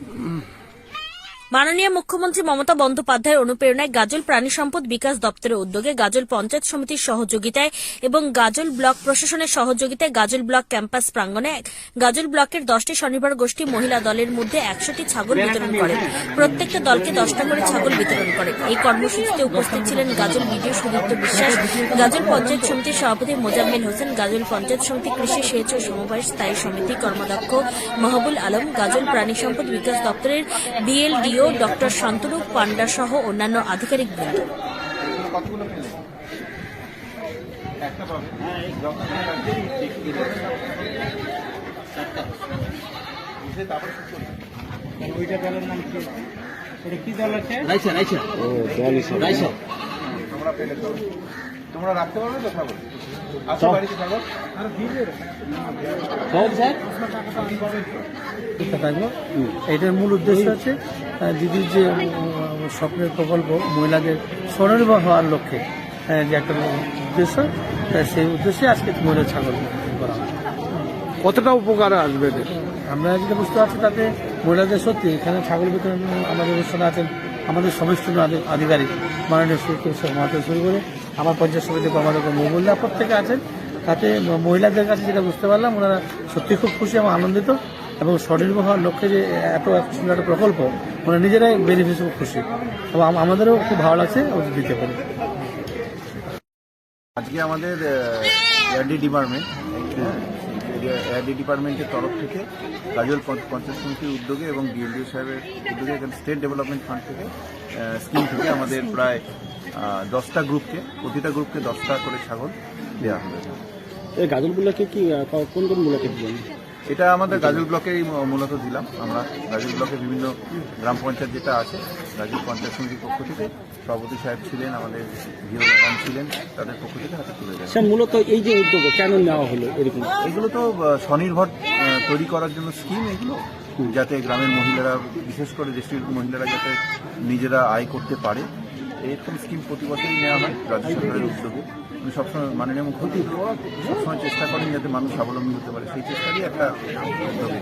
嗯。মাননীয় মুখ্যমন্ত্রী মমতা বন্দ্যোপাধ্যায়ের অনুপ্রেরণায় গাজল প্রাণী সম্পদ বিকাশ দপ্তরের উদ্যোগে গাজল পঞ্চায়েত সমিতির সহযোগিতায় এবং গাজল ব্লক প্রশাসনের সহযোগিতায় গাজল ব্লক ক্যাম্পাস প্রাঙ্গণে গাজল ব্লকের দশটি স্বনির্ভর গোষ্ঠী মহিলা দলের মধ্যে একশোটি ছাগল বিতরণ করেন প্রত্যেকটা দলকে দশটা করে ছাগল বিতরণ করেন এই কর্মসূচিতে উপস্থিত ছিলেন গাজল বিডিও সুদীপ্ত বিশ্বাস, গাজল পঞ্চায়েত সমিতির সভাপতি মোজাম্মেল হোসেন, গাজল পঞ্চায়েত সমিতি কৃষি সেচ ও সমবায় স্থায়ী সমিতি কর্মাধ্যক্ষ মাহবুল আলম, গাজল প্রাণী সম্পদ বিকাশ দপ্তরের বিএলডিও ডক্টর শান্তরূপ পান্ডা সহ অন্যান্য আধিকারিক বৃন্দ। কতগুলো পেলে একটা পাবে বুঝে তারপর শুট করবে ওইটা দলের নাম কি ওটা কি দল আছে রাইসা। রাইসা রাইসা তোমরা পেলে তো। তোমরা রাখতে পারবে তো ছাগল আসো বাড়িতে ছাগল সব স্যার। এটা থাকল? এটার মূল উদ্দেশ্য হচ্ছে আহ, দিদির যে স্বপ্নের প্রকল্প মহিলাদের স্বনির্ভর হওয়ার লক্ষ্যে আহ, যে একটা উদ্দেশ্য তা সেই উদ্দেশ্যে আজকে মহিলা ছাগল করা কতটা উপকার আসবে আমরা যেটা বুঝতে পারছি তাতে মহিলাদের সত্যি এখানে ছাগল বিতরণ আমাদের অনুষ্ঠানে আছেন আমাদের সমস্ত আধি- আধিকারিক মাননীয় সুরক্ষা মহাতে শুরু করে আমার পঞ্চায়েত সমিতি কর্মাধ্যক্ষ মহবুল্লাহ প্রত্যেকে আছেন। তাতে মহিলাদের কাছে যেটা বুঝতে পারলাম ওনারা সত্যি খুব খুশি এবং আনন্দিত এবং স্বনির্ভর হওয়ার লক্ষ্যে যে এত এত সুন্দর একটা প্রকল্প ওনারা নিজেরাই বেনিফিট খুশি। এবং আমাদেরও খুব ভালো লাগছে ওদের দিতে পারি। আজকে আমাদের এয়ারডি ডিপার্টমেন্ট এয়ারডি ডিপার্টমেন্টের তরফ থেকে গাজল পঞ্চ- পঞ্চায়েত সমিতির উদ্যোগে এবং ডিএলডিও সাহেবের উদ্যোগে এখানে স্টেট ডেভেলপমেন্ট ফান্ড থেকে স্কিম থেকে আমাদের প্রায় দশটা গ্রুপকে প্রতিটা গ্রুপকে দশটা করে ছাগল দেওয়া হবে। এই গাজলগুলোকে কি কোন কোন গুলোকে দিলেন এটা আমাদের গাজল ব্লকেই মূলত দিলাম। আমরা গাজল ব্লকে বিভিন্ন গ্রাম পঞ্চায়েত যেটা আছে গাজল পঞ্চায়েত সমিতির পক্ষ থেকে সভাপতি সাহেব ছিলেন আমাদের ম্যাডাম ছিলেন তাদের পক্ষ থেকে হাতে তুলে দেয় স্যার মূলত এই যে উদ্যোগ কেন নেওয়া হলো এরকম? এগুলো তো স্বনির্ভর তৈরি করার জন্য স্কিম এগুলো যাতে গ্রামের মহিলারা বিশেষ করে দেশের মহিলারা যাতে নিজেরা আয় করতে পারে। এরকম স্কিম প্রতি বছরই নেওয়া হয় রাজ্য সরকারের উদ্যোগে উনি সবসময় মাননীয় মুখ্যমন্ত্রী সবসময় চেষ্টা করেন যাতে মানুষ স্বাবলম্বী হতে পারে সেই চেষ্টারই একটা উদ্যোগ।